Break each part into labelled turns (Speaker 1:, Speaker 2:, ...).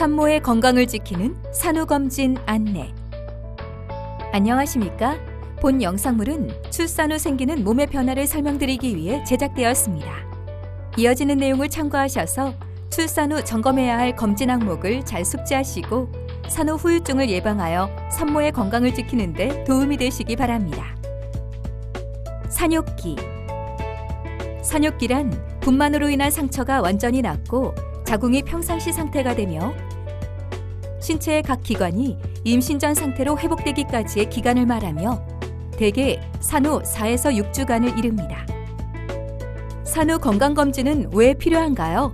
Speaker 1: 산모의 건강을 지키는 산후검진 안내. 안녕하십니까? 본 영상물은 출산 후 생기는 몸의 변화를 설명드리기 위해 제작되었습니다. 이어지는 내용을 참고하셔서 출산 후 점검해야 할 검진 항목을 잘 숙지하시고 산후 후유증을 예방하여 산모의 건강을 지키는 데 도움이 되시기 바랍니다. 산욕기 산욕기란 분만으로 인한 상처가 완전히 낫고 자궁이 평상시 상태가 되며 신체의 각 기관이 임신 전 상태로 회복되기까지의 기간을 말하며 대개 산후 4에서 6주간을 이릅니다. 산후 건강검진은 왜 필요한가요?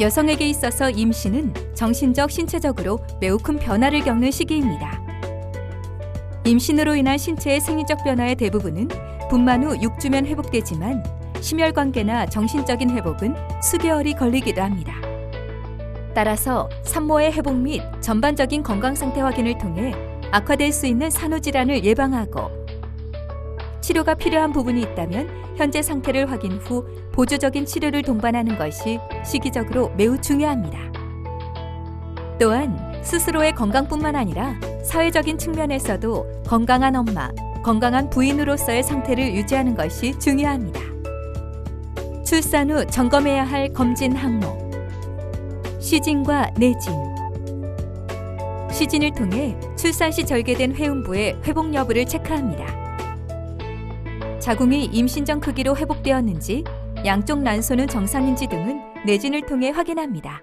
Speaker 1: 여성에게 있어서 임신은 정신적, 신체적으로 매우 큰 변화를 겪는 시기입니다. 임신으로 인한 신체의 생리적 변화의 대부분은 분만 후 6주면 회복되지만 심혈관계나 정신적인 회복은 수개월이 걸리기도 합니다. 따라서 산모의 회복 및 전반적인 건강 상태 확인을 통해 악화될 수 있는 산후 질환을 예방하고 치료가 필요한 부분이 있다면 현재 상태를 확인 후 보조적인 치료를 동반하는 것이 시기적으로 매우 중요합니다. 또한 스스로의 건강뿐만 아니라 사회적인 측면에서도 건강한 엄마, 건강한 부인으로서의 상태를 유지하는 것이 중요합니다. 출산 후 점검해야 할 검진 항목. 시진과 내진. 시진을 통해 출산 시 절개된 회음부의 회복 여부를 체크합니다. 자궁이 임신 전 크기로 회복되었는지, 양쪽 난소는 정상인지 등은 내진을 통해 확인합니다.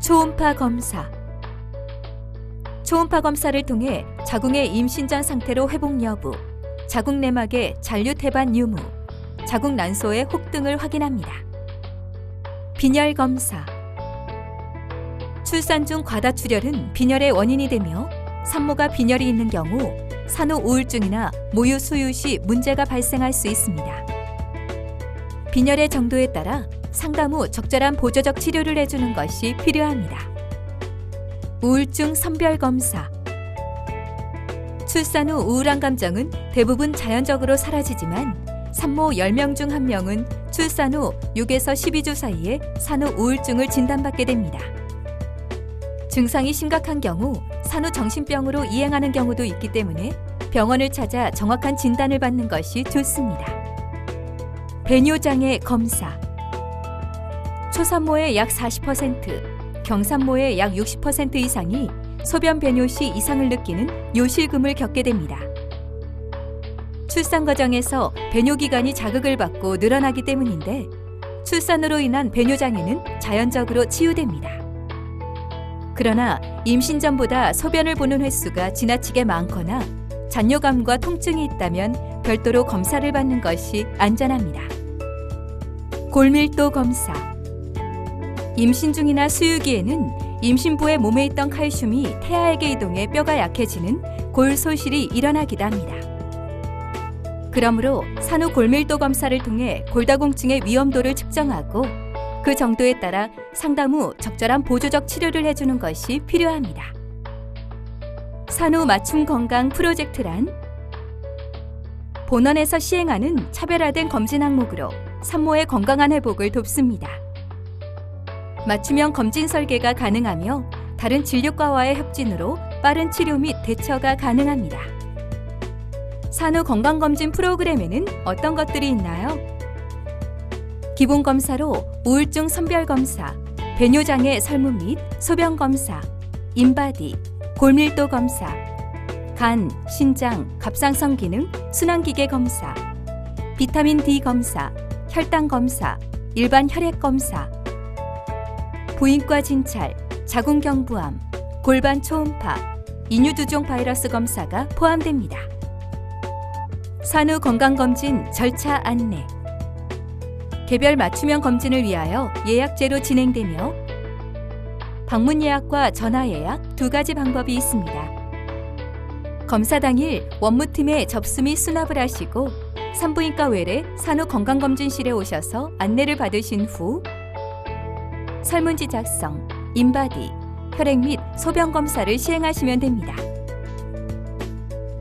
Speaker 1: 초음파 검사. 초음파 검사를 통해 자궁의 임신 전 상태로 회복 여부, 자궁 내막의 잔류 태반 유무, 자궁 난소의 혹 등을 확인합니다. 빈혈 검사. 출산 중 과다출혈은 빈혈의 원인이 되며 산모가 빈혈이 있는 경우 산후 우울증이나 모유 수유 시 문제가 발생할 수 있습니다. 빈혈의 정도에 따라 상담 후 적절한 보조적 치료를 해주는 것이 필요합니다. 우울증 선별 검사. 출산 후 우울한 감정은 대부분 자연적으로 사라지지만 산모 10명 중 1명은 출산 후 6에서 12주 사이에 산후 우울증을 진단받게 됩니다. 증상이 심각한 경우 산후 정신병으로 이행하는 경우도 있기 때문에 병원을 찾아 정확한 진단을 받는 것이 좋습니다. 배뇨장애 검사. 초산모의 약 40%, 경산모의 약 60% 이상이 소변 배뇨 시 이상을 느끼는 요실금을 겪게 됩니다. 출산 과정에서 배뇨 기관이 자극을 받고 늘어나기 때문인데 출산으로 인한 배뇨 장애는 자연적으로 치유됩니다. 그러나 임신 전보다 소변을 보는 횟수가 지나치게 많거나 잔뇨감과 통증이 있다면 별도로 검사를 받는 것이 안전합니다. 골밀도 검사. 임신 중이나 수유기에는 임신부의 몸에 있던 칼슘이 태아에게 이동해 뼈가 약해지는 골소실이 일어나기도 합니다. 그러므로 산후 골밀도 검사를 통해 골다공증의 위험도를 측정하고 그 정도에 따라 상담 후 적절한 보조적 치료를 해주는 것이 필요합니다. 산후 맞춤 건강 프로젝트란 본원에서 시행하는 차별화된 검진 항목으로 산모의 건강한 회복을 돕습니다. 맞춤형 검진 설계가 가능하며 다른 진료과와의 협진으로 빠른 치료 및 대처가 가능합니다. 산후 건강검진 프로그램에는 어떤 것들이 있나요? 기본 검사로 우울증 선별 검사, 배뇨장애 설문 및 소변 검사, 인바디, 골밀도 검사, 간, 신장, 갑상선 기능, 순환기계 검사, 비타민 D 검사, 혈당 검사, 일반 혈액 검사, 부인과 진찰, 자궁경부암, 골반 초음파, 인유두종 바이러스 검사가 포함됩니다. 산후 건강검진 절차 안내 개별 맞춤형 검진을 위하여 예약제로 진행되며 방문 예약과 전화 예약 두 가지 방법이 있습니다. 검사 당일 원무팀에 접수 및 수납을 하시고 산부인과 외래 산후 건강검진실에 오셔서 안내를 받으신 후 설문지 작성, 인바디, 혈액 및 소변 검사를 시행하시면 됩니다.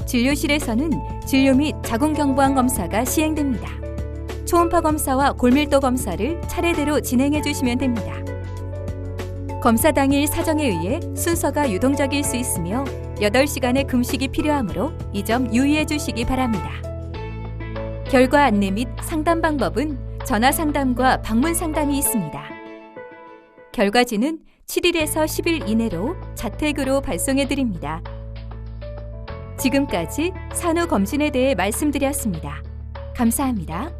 Speaker 1: 진료실에서는 진료 및 자궁경부암 검사가 시행됩니다. 초음파 검사와 골밀도 검사를 차례대로 진행해 주시면 됩니다. 검사 당일 사정에 의해 순서가 유동적일 수 있으며 8시간의 금식이 필요하므로 이 점 유의해 주시기 바랍니다. 결과 안내 및 상담 방법은 전화 상담과 방문 상담이 있습니다. 결과지는 7일에서 10일 이내로 자택으로 발송해 드립니다. 지금까지 산후 검진에 대해 말씀드렸습니다. 감사합니다.